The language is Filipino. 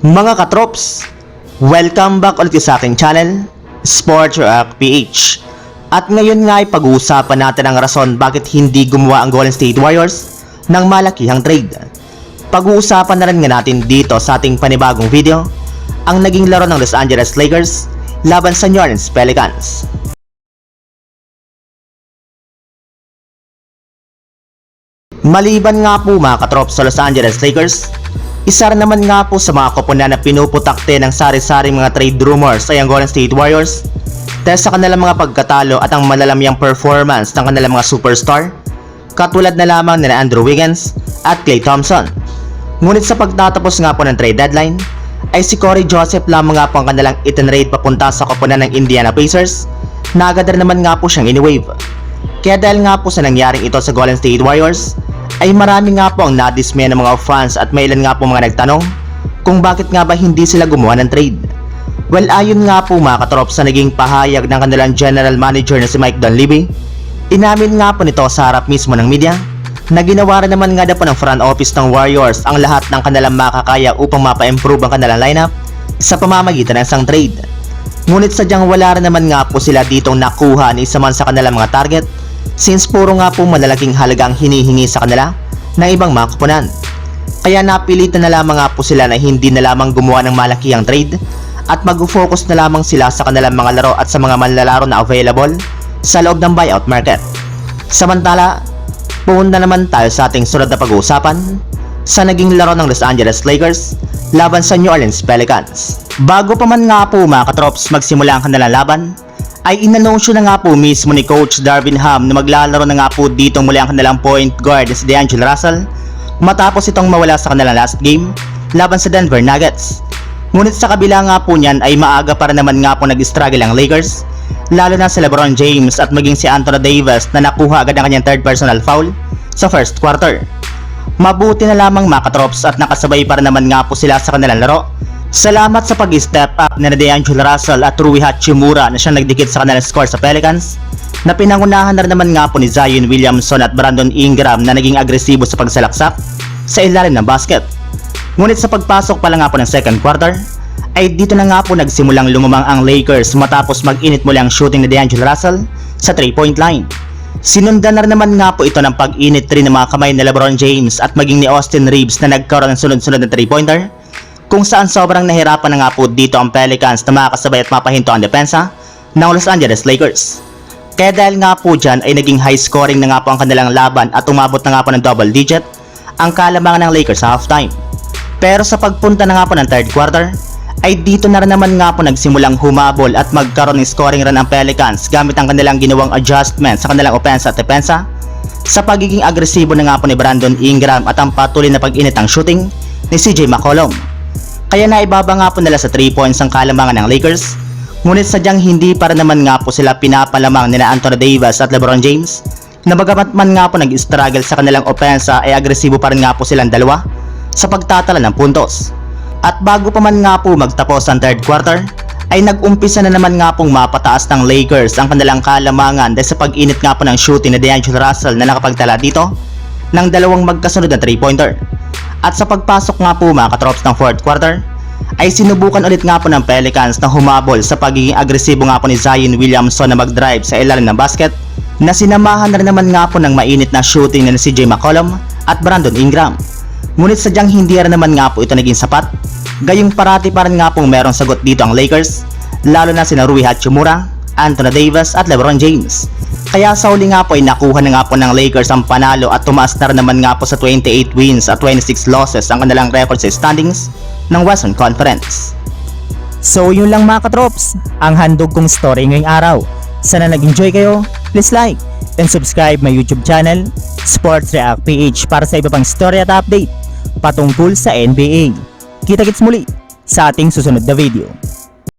Mga katrops, welcome back ulit sa aking channel, Sports Rock PH. At ngayon nga ay pag-uusapan natin ang rason bakit hindi gumawa ang Golden State Warriors ng malakihang trade. Pag-uusapan na rin nga natin dito sa ating panibagong video ang naging laro ng Los Angeles Lakers laban sa New Orleans Pelicans. Maliban nga po mga katrop sa Los Angeles Lakers, isa rin naman nga po sa mga koponan na pinuputakte ng sari-saring mga trade rumors ay ang Golden State Warriors dahil sa kanilang mga pagkatalo at ang malalamyang performance ng kanilang mga superstar katulad na lamang nila Andrew Wiggins at Klay Thompson. Ngunit sa pagtatapos nga po ng trade deadline, ay si Corey Joseph lamang nga po ang kanilang itinrade papunta sa koponan ng Indiana Pacers na agad naman nga po siyang iniwave. Kaya dahil nga po sa nangyaring ito sa Golden State Warriors, ay marami nga po ang nadismay ng mga fans at may ilan nga po mga nagtanong kung bakit nga ba hindi sila gumawa ng trade. Well ayon nga po mga katrop sa naging pahayag ng kanilang general manager na si Mike Dunleavy, inamin nga po nito sa harap mismo ng media na ginawa rin naman nga daw po ng front office ng Warriors ang lahat ng kanilang makakaya upang mapa-improve ang kanilang lineup sa pamamagitan ng isang trade. Ngunit sadyang wala rin naman nga po sila ditong nakuha ni isa man sa kanilang mga target since puro nga po malalaking halagang hinihingi sa kanila ng ibang mga. Kaya napilitan na lamang nga po sila na hindi na lamang gumawa ng malakihang trade at mag-focus na lamang sila sa kanilang mga laro at sa mga manlalaro na available sa loob ng buyout market. Samantala, pumunta naman tayo sa ating sunod na pag-uusapan sa naging laro ng Los Angeles Lakers laban sa New Orleans Pelicans. Bago pa man nga po mga katrops magsimula ang kanilang laban, ay inanunsyo na nga po mismo ni Coach Darvin Ham na maglalaro na nga po dito muli ang kanilang point guard si DeAngelo Russell matapos itong mawala sa kanilang last game laban sa Denver Nuggets. Ngunit sa kabila nga po niyan ay maaga para naman nga po nag-struggle ang Lakers lalo na si LeBron James at maging si Anthony Davis na nakuha agad ang kanyang third personal foul sa first quarter. Mabuti na lamang mga katrops at nakasabay para naman nga po sila sa kanilang laro. Salamat sa pag-step up na DeAngelo Russell at Rui Hachimura na siyang nagdikit sa kanilang score sa Pelicans na pinangunahan naman nga po ni Zion Williamson at Brandon Ingram na naging agresibo sa pagsalaksak sa ilalim ng basket. Ngunit sa pagpasok pa lang nga po ng second quarter, ay dito na nga po nagsimulang lumamang ang Lakers matapos mag-init muli ang shooting ni DeAngelo Russell sa 3-point line. Sinundan na naman nga po ito ng pag-init rin ng mga kamay ni LeBron James at maging ni Austin Reeves na nagkaroon ng sunod-sunod na 3-pointer kung saan sobrang nahirapan na nga po dito ang Pelicans na makakasabay at mapahinto ang depensa ng Los Angeles Lakers. Kaya dahil nga po dyan ay naging high scoring na nga po ang kanilang laban at umabot na nga po ng double digit ang kalamangan ng Lakers sa halftime. Pero sa pagpunta na nga po ng third quarter, ay dito na rin naman nga po nagsimulang humabol at magkaroon ng scoring run ang Pelicans gamit ang kanilang ginawang adjustment sa kanilang opensa at depensa sa pagiging agresibo na nga po ni Brandon Ingram at ang patuloy na pag-init ang shooting ni CJ McCollum. Kaya naibaba nga po nila sa 3 points ang kalamangan ng Lakers ngunit sadyang hindi para naman nga po sila pinapalamang nila Anthony Davis at LeBron James na bagamat man nga po nag-struggle sa kanilang opensa ay agresibo pa rin nga po silang dalawa sa pagtatala ng puntos. At bago pa man nga po magtapos ang third quarter, ay nag-umpisa na naman nga pong mapataas ng Lakers ang kanilang kalamangan dahil sa pag-init nga po ng shooting ni DeAngelo Russell na nakapagtala dito ng dalawang magkasunod na 3-pointer. At sa pagpasok nga po mga katrops ng fourth quarter, ay sinubukan ulit nga po ng Pelicans na humabol sa pagiging agresibo nga po ni Zion Williamson na mag-drive sa ilalim ng basket na sinamahan na rin naman nga po ng mainit na shooting na si CJ McCollum at Brandon Ingram. Ngunit sadyang hindi rin naman nga po ito naging sapat. Gayong parati pa rin nga pong merong sagot dito ang Lakers, lalo na sina Rui Hachimura, Anthony Davis at LeBron James. Kaya sa uli nga po ay nakuha na nga po ng Lakers ang panalo at tumaas na naman nga po sa 28 wins at 26 losses ang kanilang record sa standings ng Western Conference. So yun lang mga katrops, ang handog kong story ngayong araw. Sana nag-enjoy kayo, please like and subscribe my YouTube channel, Sports React PH para sa iba pang story at update patungkol sa NBA. Kita-kits muli sa ating susunod na video.